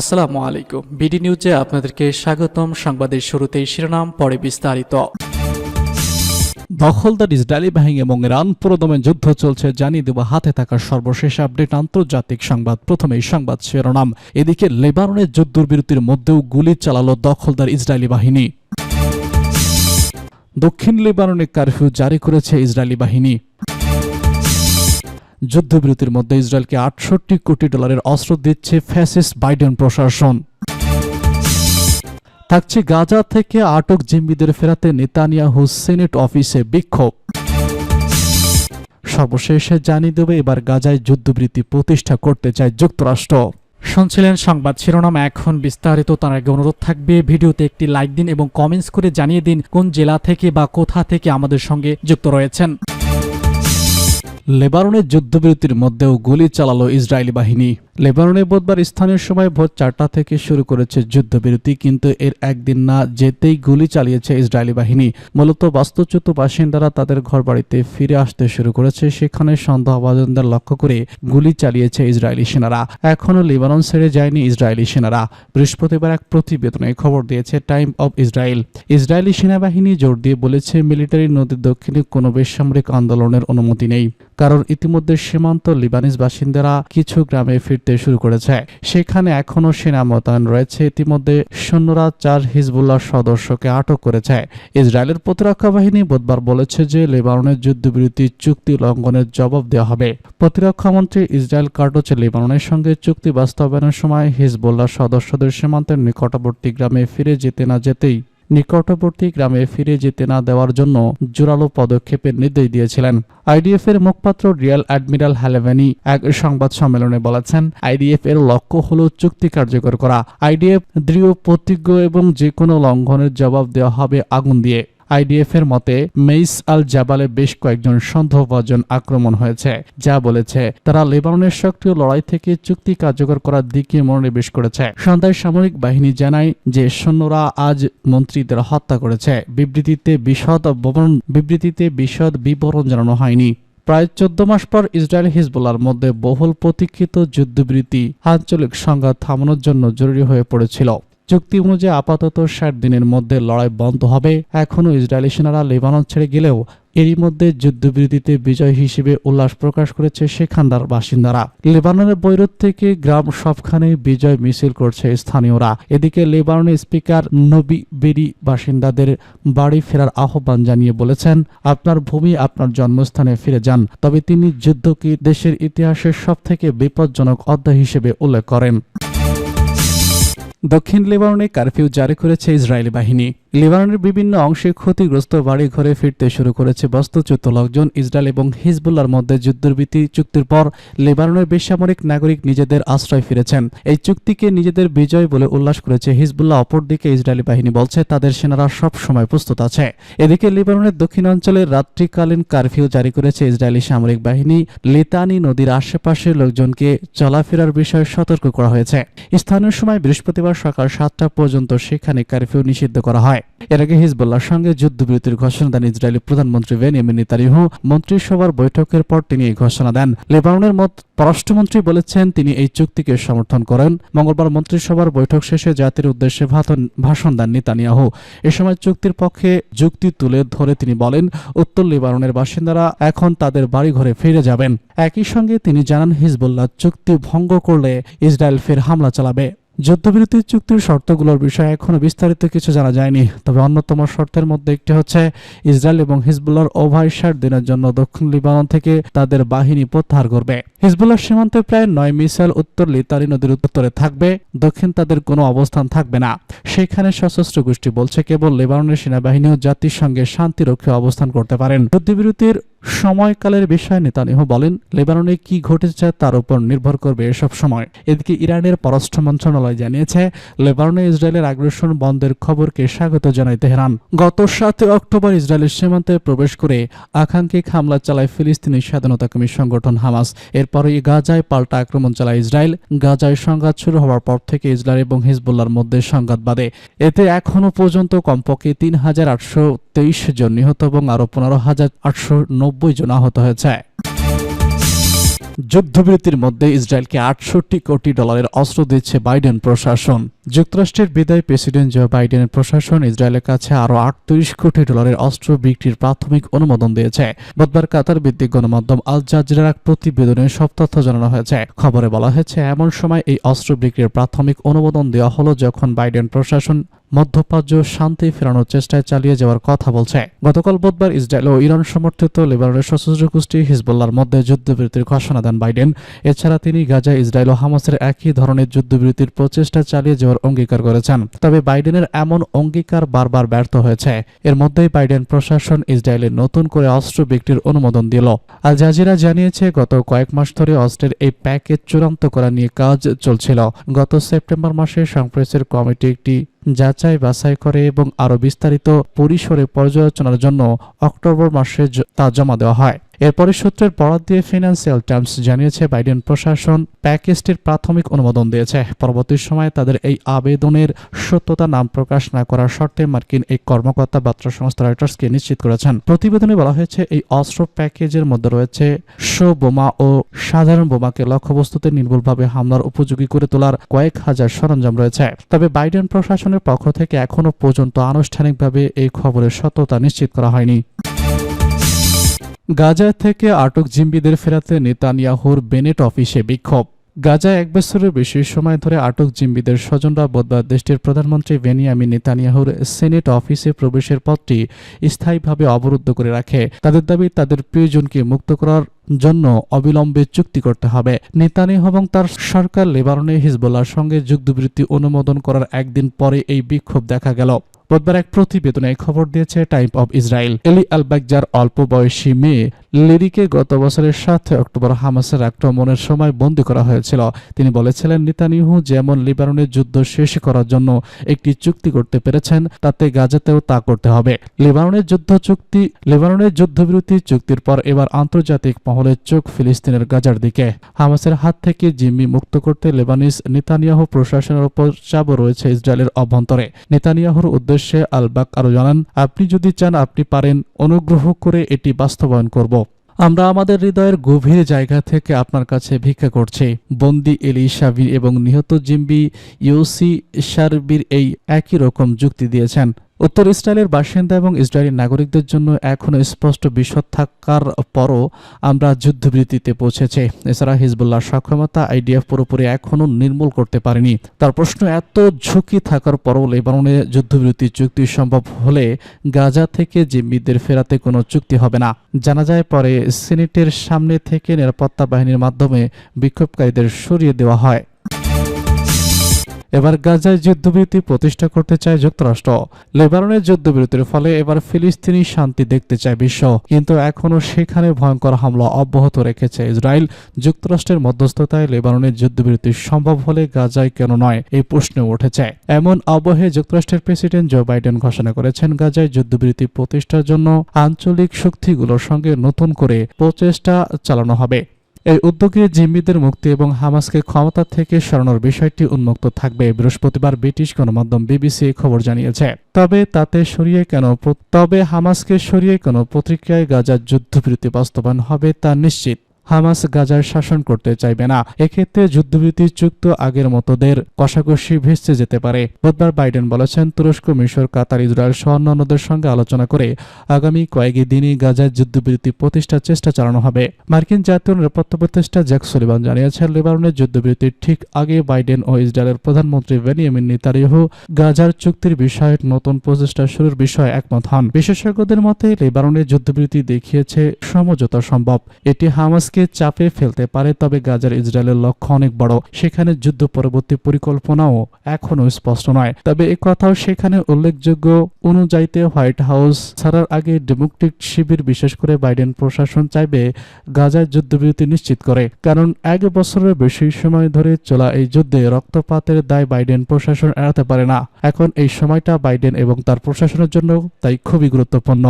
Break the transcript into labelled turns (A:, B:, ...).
A: আসসালামু আলাইকুম বিডি নিউজে আপনাদেরকে স্বাগতম সংবাদের শুরুতেই শিরোনাম পরে বিস্তারিত দখলদার ইসরায়েলি বাহিনী এবং ইরান প্রদমে যুদ্ধ চলছে জানিয়ে দেব হাতে থাকা সর্বশেষ আপডেট আন্তর্জাতিক সংবাদ প্রথমেই সংবাদ শিরোনাম এদিকে লেবাননের যুদ্ধবিরতির মধ্যেও গুলি চালালো দখলদার ইসরায়েলি বাহিনী দক্ষিণ লেবাননে কারফিউ জারি করেছে ইসরায়েলি বাহিনী যুদ্ধবিরতির মধ্যে ইসরায়েলকে আটষট্টি কোটি ডলারের অস্ত্র দিচ্ছে ফ্যাসিস বাইডেন প্রশাসন থাকছে গাজা থেকে আটক জিম্মিদের ফেরাতে নেতানিয়াহু সেনেট অফিসে বিক্ষোভ সর্বশেষে জানিয়ে দেবে এবার গাজায় যুদ্ধবৃত্তি প্রতিষ্ঠা করতে চায় যুক্তরাষ্ট্র শুনছিলেন সংবাদ শিরোনাম এখন বিস্তারিত তার আগে অনুরোধ থাকবে ভিডিওতে একটি লাইক দিন এবং কমেন্টস করে জানিয়ে দিন কোন জেলা থেকে বা কোথা থেকে আমাদের সঙ্গে যুক্ত রয়েছেন লেবারনের যুদ্ধবিরতির মধ্যেও গুলি চালালো ইসরায়েলি বাহিনী লেবাননে বুধবার স্থানীয় সময় ভোর চারটা থেকে শুরু করেছে যুদ্ধবিরতি কিন্তু এর একদিন না যেতেই গুলি চালিয়েছে ইসরায়েলি বাহিনী মূলত বাস্তুচ্যুত বাসিন্দারা তাদের ঘরবাড়িতে ফিরে আসতে শুরু করেছে সেখানে সন্দেহভাজনদের লক্ষ্য করে গুলি চালিয়েছে ইসরায়েলি সেনারা এখনও লেবানন ছেড়ে যায়নি ইসরায়েলি সেনারা বৃহস্পতিবার এক প্রতিবেদনে খবর দিয়েছে টাইম অব ইসরায়েল ইসরায়েলি সেনাবাহিনী জোর দিয়ে বলেছে মিলিটারি নদীর দক্ষিণে কোনো বেসামরিক আন্দোলনের অনুমতি নেই কারণ ইতিমধ্যে সীমান্ত লিবানিজ বাসিন্দারা কিছু গ্রামে ফিরতে ফিরতে শুরু করেছে সেখানে এখনও সেনা মোতায়েন রয়েছে ইতিমধ্যে সৈন্যরা চার হিজবুল্লার সদস্যকে আটক করেছে ইসরায়েলের প্রতিরক্ষা বাহিনী বুধবার বলেছে যে লেবাননের যুদ্ধবিরতি চুক্তি লঙ্ঘনের জবাব দেওয়া হবে প্রতিরক্ষামন্ত্রী ইসরায়েল কার্টোচ লেবাননের সঙ্গে চুক্তি বাস্তবায়নের সময় হিজবুল্লার সদস্যদের সীমান্তের নিকটবর্তী গ্রামে ফিরে যেতে না যেতেই নিকটবর্তী গ্রামে ফিরে যেতে না দেওয়ার জন্য জোরালো পদক্ষেপের নির্দেশ দিয়েছিলেন আইডিএফ এর মুখপাত্র রিয়াল অ্যাডমিরাল হ্যালেভেনি এক সংবাদ সম্মেলনে বলেছেন আইডিএফ এর লক্ষ্য হল চুক্তি কার্যকর করা আইডিএফ দৃঢ় প্রতিজ্ঞ এবং যে কোনো লঙ্ঘনের জবাব দেওয়া হবে আগুন দিয়ে আইডিএফ এর মতে মেইস আল জাবালে বেশ কয়েকজন সন্দেহভাজন আক্রমণ হয়েছে যা বলেছে তারা লেবাননের সক্রিয় লড়াই থেকে চুক্তি কার্যকর করার দিকে মনোনিবেশ করেছে সন্ধ্যায় সামরিক বাহিনী জানায় যে সৈন্যরা আজ মন্ত্রীদের হত্যা করেছে বিবৃতিতে বিশদ বিবৃতিতে বিশদ বিবরণ জানানো হয়নি প্রায় চোদ্দ মাস পর ইসরায়েল হিজবুল্লার মধ্যে বহুল প্রতীক্ষিত যুদ্ধবৃত্তি আঞ্চলিক সংঘাত থামানোর জন্য জরুরি হয়ে পড়েছিল চুক্তি অনুযায়ী আপাতত ষাট দিনের মধ্যে লড়াই বন্ধ হবে এখনও ইসরায়েলি সেনারা লেবানন ছেড়ে গেলেও এরই মধ্যে যুদ্ধবিরতিতে বিজয় হিসেবে উল্লাস প্রকাশ করেছে সেখানকার বাসিন্দারা লেবাননের বৈরত থেকে গ্রাম সবখানে বিজয় মিছিল করছে স্থানীয়রা এদিকে লেবাননের স্পিকার নবী বেরি বাসিন্দাদের বাড়ি ফেরার আহ্বান জানিয়ে বলেছেন আপনার ভূমি আপনার জন্মস্থানে ফিরে যান তবে তিনি যুদ্ধকে দেশের ইতিহাসের সবথেকে বিপজ্জনক অধ্যায় হিসেবে উল্লেখ করেন দক্ষিণ লেবাননে কারফিউ জারি করেছে ইসরায়েলি বাহিনী লেবাননের বিভিন্ন অংশে ক্ষতিগ্রস্ত বাড়ি ঘরে ফিরতে শুরু করেছে বাস্তুচ্যুত লোকজন ইসরায়েল এবং হিজবুল্লার মধ্যে যুদ্ধবিরতি চুক্তির পর লেবাননের বেসামরিক নাগরিক নিজেদের আশ্রয় ফিরেছেন এই চুক্তিকে নিজেদের বিজয় বলে উল্লাস করেছে হিজবুল্লাহ অপরদিকে ইসরায়েলি বাহিনী বলছে তাদের সেনারা সব সময় প্রস্তুত আছে এদিকে লেবাননের দক্ষিণাঞ্চলে রাত্রিকালীন কারফিউ জারি করেছে ইসরায়েলি সামরিক বাহিনী লিতানি নদীর আশেপাশের লোকজনকে চলাফেরার বিষয়ে সতর্ক করা হয়েছে স্থানীয় সময় বৃহস্পতিবার সকাল সাতটা পর্যন্ত সেখানে কারফিউ নিষিদ্ধ করা হয় এর আগে হিজবুল্লাহর সঙ্গে যুদ্ধবিরতির ঘোষণা দেন ইসরায়েলি প্রধানমন্ত্রী বেনিয়ামিন নেতারিহু মন্ত্রিসভার বৈঠকের পর তিনি এই ঘোষণা দেন লেবাউনের মত পররাষ্ট্রমন্ত্রী বলেছেন তিনি এই চুক্তিকে সমর্থন করেন মঙ্গলবার মন্ত্রিসভার বৈঠক শেষে জাতির উদ্দেশ্যে ভাষণ দেন নেতানিয়াহু এ সময় চুক্তির পক্ষে যুক্তি তুলে ধরে তিনি বলেন উত্তর লেবাননের বাসিন্দারা এখন তাদের বাড়িঘরে ফিরে যাবেন একই সঙ্গে তিনি জানান হিজবুল্লাহ চুক্তি ভঙ্গ করলে ইসরায়েল ফের হামলা চালাবে যুদ্ধবিরতি চুক্তির শর্তগুলোর বিষয়ে এখনও বিস্তারিত কিছু জানা যায়নি তবে অন্যতম শর্তের মধ্যে একটি হচ্ছে ইসরায়েল এবং হিজবুল্লার ওভাইসার দিনের জন্য দক্ষিণ লিবানন থেকে তাদের বাহিনী প্রত্যাহার করবে হিজবুল্লাহ সীমান্তে প্রায় নয় মিসাইল উত্তর লিতারি নদীর উত্তরে থাকবে দক্ষিণ তাদের কোনো অবস্থান থাকবে না সেখানে সশস্ত্র গোষ্ঠী বলছে কেবল লেবাননের সেনাবাহিনী ও জাতিসংঘের শান্তিরক্ষী অবস্থান করতে পারেন যুদ্ধবিরতির সময়কালের বিষয়ে নেতানিহ বলেন লেবাননে কি ঘটেছে তার উপর নির্ভর করবে এসব সময় এদিকে ইরানের পররাষ্ট্র মন্ত্রণালয় জানিয়েছে লেবাননে ইসরায়েলের আগ্রাসন বন্ধের খবরকে স্বাগত জানায় তেহরান গত সাতই অক্টোবর ইসরায়েলের সীমান্তে প্রবেশ করে আকাঙ্ক্ষিক হামলা চালায় ফিলিস্তিনি স্বাধীনতা কমিশন সংগঠন হামাস এর পরই গাজায় পাল্টা আক্রমণ চালায় ইসরায়েল গাজায় সংঘাত শুরু হওয়ার পর থেকে ইসরায়েল এবং হিজবুল্লার মধ্যে সংঘাত বাদে এতে এখনও পর্যন্ত কমপক্ষে তিন হাজার আটশো তেইশ জন নিহত এবং আরও পনেরো হাজার আটশো নব্বই জন আহত হয়েছে যুদ্ধবিরতির মধ্যে ইসরায়েলকে আটষট্টি কোটি ডলারের অস্ত্র দিচ্ছে বাইডেন প্রশাসন যুক্তরাষ্ট্রের বিদায় প্রেসিডেন্ট জো বাইডেনের প্রশাসন ইসরায়েলের কাছে আরও আটত্রিশ কোটি ডলারের অস্ত্র বিক্রির প্রাথমিক অনুমোদন দিয়েছে বুধবার কাতার ভিত্তিক গণমাধ্যম আল জাজিরার এক প্রতিবেদনে সব তথ্য জানানো হয়েছে খবরে বলা হয়েছে এমন সময় এই অস্ত্র বিক্রির প্রাথমিক অনুমোদন দেওয়া হলো যখন বাইডেন প্রশাসন মধ্যপ্রাচ্য শান্তি ফেরানোর চেষ্টায় চালিয়ে যাওয়ার কথা বলছে গতকাল বুধবার ইসরায়েল ও ইরান সমর্থিত লেবাননের সশস্ত্র গোষ্ঠী হিজবুল্লার মধ্যে যুদ্ধবিরতির ঘোষণা দেন বাইডেন এছাড়া তিনি গাজায় ইসরায়েল ও হামাসের একই ধরনের যুদ্ধবিরতির প্রচেষ্টা চালিয়ে যাওয়ার অঙ্গীকার করেছেন তবে বাইডেনের এমন অঙ্গীকার বারবার ব্যর্থ হয়েছে এর মধ্যেই বাইডেন প্রশাসন ইসরায়েলের নতুন করে অস্ত্র বিক্রির অনুমোদন দিল আল জাজিরা জানিয়েছে গত কয়েক মাস ধরে অস্ত্রের এই প্যাকেজ চূড়ান্ত করা নিয়ে কাজ চলছিল গত সেপ্টেম্বর মাসে সংপ্রেসের কমিটি একটি যাচাই বাছাই করে এবং আরও বিস্তারিত পরিসরে পর্যালোচনার জন্য অক্টোবর মাসে তা জমা দেওয়া হয় এরপরে সূত্রের বরাদ দিয়ে ফিনান্সিয়াল টার্মস জানিয়েছে বাইডেন প্রশাসন প্যাকেজটির প্রাথমিক অনুমোদন দিয়েছে পরবর্তী সময়ে তাদের এই আবেদনের সত্যতা নাম প্রকাশ না করার শর্তে মার্কিন এই কর্মকর্তা বার্তা সংস্থা রয়টার্সকে নিশ্চিত করেছেন প্রতিবেদনে বলা হয়েছে এই অস্ত্র প্যাকেজের মধ্যে রয়েছে শো বোমা ও সাধারণ বোমাকে লক্ষ্যবস্তুতে নির্ভুলভাবে হামলার উপযোগী করে তোলার কয়েক হাজার সরঞ্জাম রয়েছে তবে বাইডেন প্রশাসনের পক্ষ থেকে এখনও পর্যন্ত আনুষ্ঠানিকভাবে এই খবরের সত্যতা নিশ্চিত করা হয়নি গাজা থেকে আটক জিম্বিদের ফেরাতে নেতানিয়াহুর বেনেট অফিসে বিক্ষোভ গাজায় এক বছরের বেশি সময় ধরে আটক জিম্বিদের স্বজনরা বুধবার দেশটির প্রধানমন্ত্রী বেনিয়ামিন নেতানিয়াহুর সেনেট অফিসে প্রবেশের পথটি স্থায়ীভাবে অবরুদ্ধ করে রাখে তাদের দাবি তাদের প্রিয়জনকে মুক্ত করার জন্য অবিলম্বে চুক্তি করতে হবে নেতানি এবং তার সরকার লেবাননে হিজবুল্লার সঙ্গে যুদ্ধবৃত্তি অনুমোদন করার একদিন পরে এই বিক্ষোভ দেখা গেল বুধবার এক প্রতিবেদনে খবর দিয়েছে টাইম অব ইসরায়েল এলি আলবাগজার অল্প বয়সী মেয়ে লেরিকে গত বছরের সাত অক্টোবর হামাসের আক্রমণের সময় বন্দি করা হয়েছিল তিনি বলেছিলেন নিতানিহু যেমন লিবারনের যুদ্ধ শেষ করার জন্য একটি চুক্তি করতে পেরেছেন তাতে গাজাতেও তা করতে হবে লিবারনের যুদ্ধ চুক্তি লিবারনের যুদ্ধবিরতি চুক্তির পর এবার আন্তর্জাতিক মহলের চোখ ফিলিস্তিনের গাজার দিকে হামাসের হাত থেকে জিম্মি মুক্ত করতে লেবানিস নেতানিয়াহু প্রশাসনের ওপর চাপ রয়েছে ইসরায়েলের অভ্যন্তরে নেতানিয়াহুর উদ্দেশ্যে আলবাক আরও জানান আপনি যদি চান আপনি পারেন অনুগ্রহ করে এটি বাস্তবায়ন করব আমরা আমাদের হৃদয়ের গভীর জায়গা থেকে আপনার কাছে ভিক্ষা করছি বন্দি এলি সাবির এবং নিহত জিম্বি ইউসি সারবির এই একই রকম যুক্তি দিয়েছেন উত্তর ইসরায়েলের বাসিন্দা এবং ইসরায়েলি নাগরিকদের জন্য এখনও স্পষ্ট বিশদ থাকার পরও আমরা যুদ্ধবিরতিতে পৌঁছেছে এছাড়া হিজবুল্লাহ সক্ষমতা আইডিএফ পুরোপুরি এখনও নির্মূল করতে পারেনি তার প্রশ্ন এত ঝুঁকি থাকার পরও লেবাননে যুদ্ধবিরতি চুক্তি সম্ভব হলে গাজা থেকে জিম্মিদের ফেরাতে কোনো চুক্তি হবে না জানা যায় পরে সিনেটের সামনে থেকে নিরাপত্তা বাহিনীর মাধ্যমে বিক্ষোভকারীদের সরিয়ে দেওয়া হয় এবার গাজায় যুদ্ধবিরতি প্রতিষ্ঠা করতে চায় যুক্তরাষ্ট্র লেবাননের যুদ্ধবিরতির ফলে এবার ফিলিস্তিনি শান্তি দেখতে চায় বিশ্ব কিন্তু এখনও সেখানে ভয়ঙ্কর হামলা অব্যাহত রেখেছে ইসরায়েল যুক্তরাষ্ট্রের মধ্যস্থতায় লেবাননের যুদ্ধবিরতি সম্ভব হলে গাজায় কেন নয় এই প্রশ্ন উঠেছে এমন আবহে যুক্তরাষ্ট্রের প্রেসিডেন্ট জো বাইডেন ঘোষণা করেছেন গাজায় যুদ্ধবিরতি প্রতিষ্ঠার জন্য আঞ্চলিক শক্তিগুলোর সঙ্গে নতুন করে প্রচেষ্টা চালানো হবে এই উদ্যোগে জিম্মিদের মুক্তি এবং হামাসকে ক্ষমতা থেকে সরানোর বিষয়টি উন্মুক্ত থাকবে বৃহস্পতিবার ব্রিটিশ গণমাধ্যম বিবিসি খবর জানিয়েছে তবে তাতে সরিয়ে কেন তবে হামাসকে সরিয়ে কোনো পত্রিকায় গাজার যুদ্ধবিরতি বাস্তবায়ন হবে তা নিশ্চিত হামাস গাজার শাসন করতে চাইবে না এক্ষেত্রে যুদ্ধবিরতি চুক্ত আগের মতোদের কষাকষি ভেসে যেতে পারে বুধবার বাইডেন বলেছেন তুরস্ক মিশর কাতার ইসরায়েল সহ অন্যান্যদের সঙ্গে আলোচনা করে আগামী কয়েক দিনই গাজার যুদ্ধবিরতি প্রতিষ্ঠার চেষ্টা চালানো হবে মার্কিন জাতীয় নিরাপত্তা প্রতিষ্ঠা জ্যাক সলিবান জানিয়েছেন লেবাননের যুদ্ধবিরতির ঠিক আগে বাইডেন ও ইসরায়েলের প্রধানমন্ত্রী বেনিয়ামিন নিতারিহু গাজার চুক্তির বিষয়ে নতুন প্রচেষ্টা শুরুর বিষয়ে একমত হন বিশেষজ্ঞদের মতে লেবাননের যুদ্ধবিরতি দেখিয়েছে সমঝোতা সম্ভব এটি হামাস হামাসকে চাপে ফেলতে পারে তবে গাজার ইসরায়েলের লক্ষ্য অনেক বড় সেখানে যুদ্ধ পরবর্তী পরিকল্পনাও এখনও স্পষ্ট নয় তবে কথাও সেখানে উল্লেখযোগ্য অনুযায়ীতে হোয়াইট হাউস ছাড়ার আগে ডেমোক্রেটিক শিবির বিশেষ করে বাইডেন প্রশাসন চাইবে গাজায় যুদ্ধবিরতি নিশ্চিত করে কারণ এক বছরের বেশি সময় ধরে চলা এই যুদ্ধে রক্তপাতের দায় বাইডেন প্রশাসন এড়াতে পারে না এখন এই সময়টা বাইডেন এবং তার প্রশাসনের জন্য তাই খুবই গুরুত্বপূর্ণ